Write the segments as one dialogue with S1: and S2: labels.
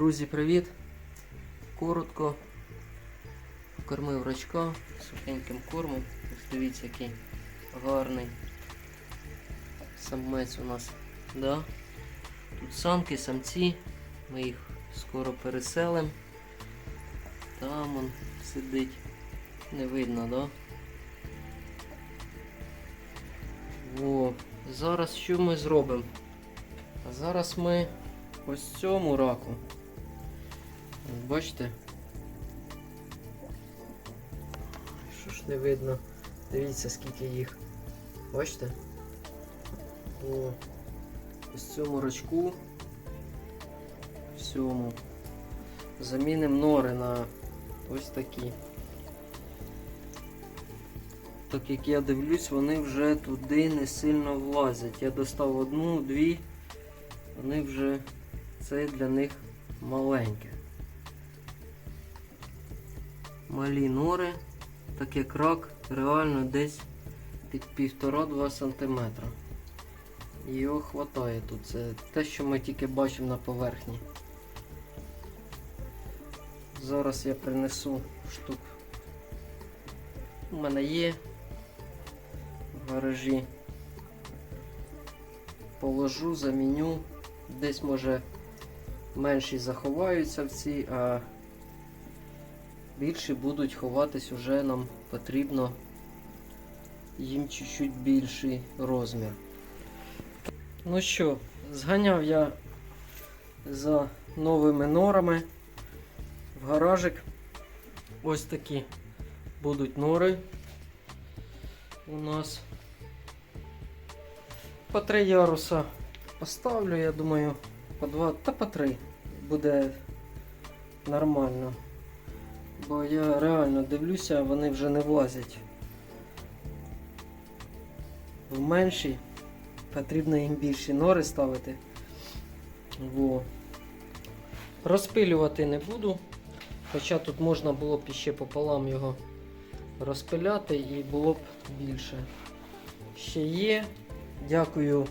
S1: Друзі, привіт! Коротко покормив рачка сухеньким кормом. Ось дивіться, який гарний самець у нас. Да? Тут самки, самці. Ми їх скоро переселимо. Там он сидить. Не видно, да? Во. Зараз що ми зробимо? А зараз ми ось цьому раку. Бачите? Що ж не видно? Дивіться скільки їх. Бачите? О, ось цьому рачку. Всьому. Замінимо нори на ось такі. Так як я дивлюсь, вони вже туди не сильно влазять. Я достав одну, дві, вони вже це для них маленьке. Малі нори, так як рак реально десь під 1,5-2 см. Його хватає тут. Це те, що ми тільки бачимо на поверхні. Зараз я принесу штук. У мене є в гаражі. Положу, заміню. Десь може менші заховаються в ці, а більші будуть ховатись уже нам потрібно їм чуть-чуть більший розмір. Ну що, зганяв я за новими норами в гаражик. Ось такі будуть нори у нас. По три яруса поставлю, я думаю, по два та по три буде нормально. Бо я реально дивлюся, вони вже не влазять. В менші потрібно їм більші нори ставити. Во. Розпилювати не буду. Хоча тут можна було б іще пополам його розпиляти і було б більше. Ще є. Дякую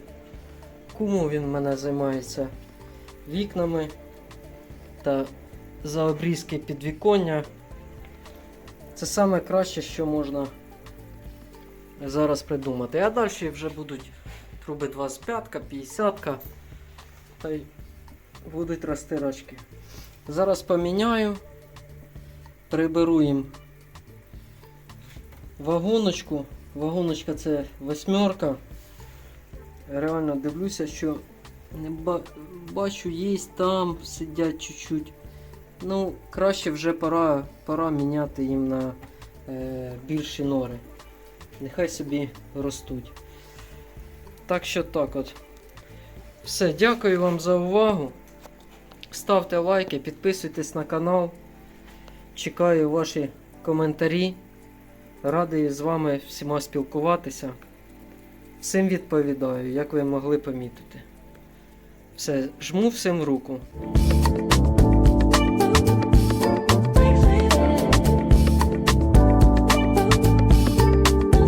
S1: куму, він в мене займається вікнами та за обрізки підвіконня. Це саме краще, що можна зараз придумати. А далі вже будуть труби 25, 50 та й будуть рости рачки. Зараз поміняю, приберу їм вагоночку. Вагоночка це восьмерка. Реально дивлюся, що не ба- бачу, є там, сидять чуть-чуть. Ну, краще вже пора, пора міняти їм на е, більші нори. Нехай собі ростуть. Так що так от. Все, дякую вам за увагу. Ставте лайки, підписуйтесь на канал. Чекаю ваші коментарі. Радий з вами всіма спілкуватися. Всім відповідаю, як ви могли помітити. Все, жму всім руку.